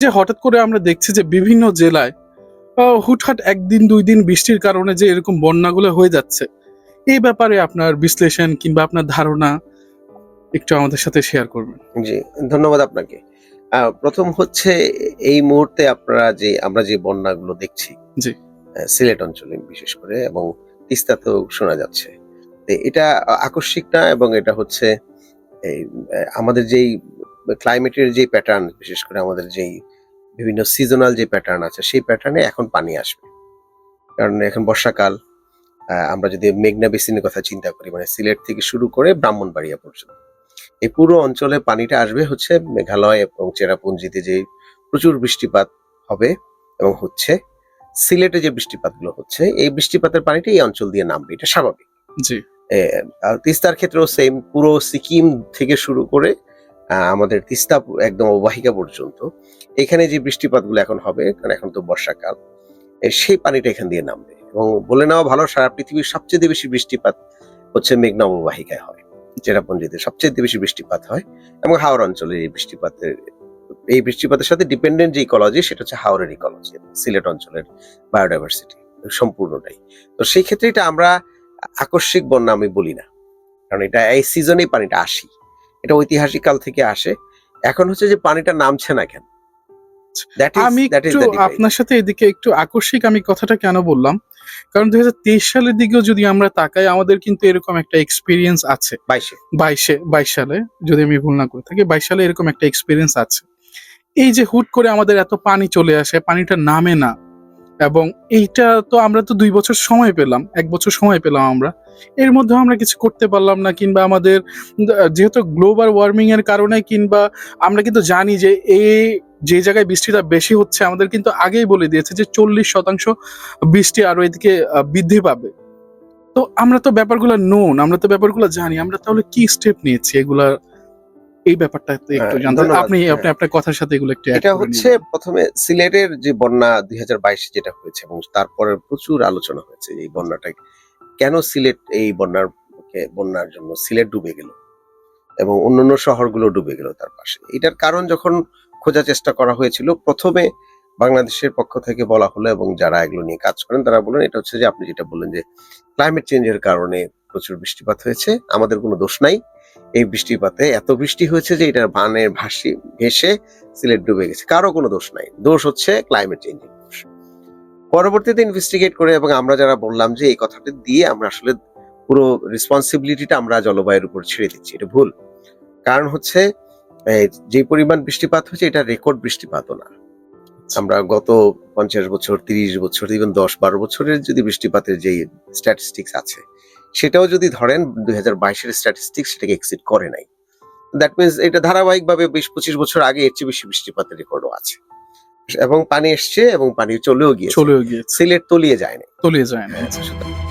যে হঠাৎ করে আমরা দেখছি যে বিভিন্ন জেলায় হুটহাট একদিন দুই দিন বৃষ্টির কারণে যে এরকম বন্যাগুলো হয়ে যাচ্ছে। এই ব্যাপারে আপনার বিশ্লেষণ কিংবা আপনার ধারণা একটু আমাদের সাথে শেয়ার করবেন। জি ধন্যবাদ আপনাকে। প্রথম হচ্ছে এই মুহূর্তে আপনারা যে আমরা যে বন্যাগুলো দেখছি জি। সিলেট অঞ্চলে বিশেষ করে এবং তিস্তাতেও শোনা যাচ্ছে। এটা আকস্মিক না এবং এটা হচ্ছে আমাদের যেই ক্লাইমেটের যে প্যাটার্ন বিশেষ করে আমাদের যেই বিভিন্ন সিজনাল যে প্যাটার্ন আছে সেই প্যাটার্নে এখন পানি আসবে। কারণ এখন বর্ষাকাল আমরা যদি মেঘনা বেসিনের কথা চিন্তা করি মানে সিলেট থেকে শুরু করে ব্রাহ্মণবাড়িয়া পর্যন্ত। এই পুরো অঞ্চলে পানিটা আসবে হচ্ছে মেঘালয় এবং চেরাপুঞ্জিতে যে প্রচুর বৃষ্টিপাত হবে এবং হচ্ছে সিলেটে যে বৃষ্টিপাতগুলো হচ্ছে এই বৃষ্টিপাতের পানিটা এই অঞ্চল দিয়ে নামবে এটা স্বাভাবিক। জি। তিস্তার ক্ষেত্রেও সেম পুরো সিকিম থেকে শুরু করে আমাদের তিস্তা একদম অববাহিকা পর্যন্ত। এখানে যে বৃষ্টিপাতগুলো এখন হবে, কারণ এখন তো বর্ষাকাল সেই পানিটা এখান দিয়ে নামবে। এবং বলে নেওয়া ভালো, সারা পৃথিবীর সবচেয়ে বেশি বৃষ্টিপাত হচ্ছে মেঘনা অববাহিকায় হয় চেরাপুঞ্জিতে সবচেয়ে বেশি বৃষ্টিপাত হয়। এবং হাওড় অঞ্চলে এই বৃষ্টিপাতের এই বৃষ্টিপাতের সাথে ডিপেন্ডেন্ট যে ইকোলজি সেটা হচ্ছে হাওড়ের ইকোলজি সিলেট অঞ্চলের বায়োডাইভার্সিটি সম্পূর্ণটাই তো সেই ক্ষেত্রে এটা আমরা আকস্মিক বন্যা আমি বলি না, কারণ এটা এই সিজনেই পানিটা আসি। এটা ঐতিহাসিক কাল থেকে আসে। এখন হচ্ছে যে পানিটা নামছে না কেন? আমি একটু আপনার সাথে এদিকে একটু আকস্মিক আমি কথাটা কেন বললাম? কারণ দুই হাজার তেইশ সালের দিকেও যদি আমরা তাকাই আমাদের কিন্তু এরকম একটা এক্সপিরিয়েন্স আছে। বাইশে। বাইশে বাইশ সালে যদি আমি ভুল না করে থাকি বাইশ সালে এরকম একটা এক্সপিরিয়েন্স আছে। এই যে হুট করে আমাদের এত পানি চলে আসে পানিটা নামে না। এবং এইটা তো আমরা তো দুই বছর সময় পেলাম, এক বছর সময় পেলাম আমরা। এর মধ্যে আমরা কিছু করতে পারলাম না কিংবা আমাদের, যেহেতু গ্লোবাল ওয়ার্মিং এর কারণে কিংবা আমরা কিন্তু জানি যে এই যে জায়গায় বৃষ্টিটা বেশি হচ্ছে, আমাদের কিন্তু আগেই বলে দিয়েছে যে চল্লিশ শতাংশ বৃষ্টি আরও এদিকে বৃদ্ধি পাবে। তো আমরা তো ব্যাপারগুলো নোন আমরা তো ব্যাপারগুলো জানি, আমরা তাহলে কি স্টেপ নিয়েছি এগুলা এই ব্যাপারটা একটু হ্যাঁ, জানতে আপনি হ্যাঁ। আপনি আপনার কথার সাথে এগুলো একটু এটা হচ্ছে প্রথমে সিলেটের যে বন্যা দুই হাজার বাইশে যেটা হয়েছে এবং তারপরে প্রচুর আলোচনা হয়েছে এই বন্যাটা কেন সিলেট এই বন্যার বন্যার জন্য সিলেট ডুবে গেল এবং অন্যান্য শহরগুলো ডুবে গেল তার পাশে। এটার কারণ যখন খোঁজার চেষ্টা করা হয়েছিল প্রথমে বাংলাদেশের পক্ষ থেকে বলা হলো এবং যারা এগুলো নিয়ে কাজ করেন তারা বলেন এটা হচ্ছে যে আপনি যেটা বললেন যে ক্লাইমেট চেঞ্জের কারণে প্রচুর বৃষ্টিপাত হয়েছে আমাদের কোনো দোষ নাই। এই বৃষ্টিপাতে, এত বৃষ্টি হয়েছে যে এটার বানের ভাসি ভেসে সিলেট ডুবে গেছে। কারও কোনো দোষ নাই। দোষ হচ্ছে ক্লাইমেট চেঞ্জের দোষ। পরবর্তীতে ইনভেস্টিগেট করে এবং আমরা যারা বললাম যে এই কথাটা দিয়ে আমরা আসলে পুরো রেসপন্সিবিলিটিটা আমরা জলবায়ুর উপর ছেড়ে দিচ্ছি, এটা ভুল। কারণ হচ্ছে যে পরিমাণ বৃষ্টিপাত হচ্ছে এটা রেকর্ড বৃষ্টিপাতও না। আমরা গত পঞ্চাশ বছর তিরিশ বছর ইভেন দশ বারো বছরের যদি বৃষ্টিপাতের যে স্ট্যাটিস্টিক্স আছে সেটাও যদি ধরেন দুই হাজার বাইশের স্ট্যাটিস্টিক্স সেটাকে এক্সিট করে নাই। দ্যাট মিনস এটা ধারাবাহিকভাবে বিশ পঁচিশ বছর আগে এর চেয়ে বেশি বৃষ্টিপাতের রেকর্ডও আছে। এবং পানি এসছে এবং পানি চলেও গিয়ে চলেও গিয়ে সিলেট তলিয়ে যায়নি। তলিয়ে যায় না সুতরাং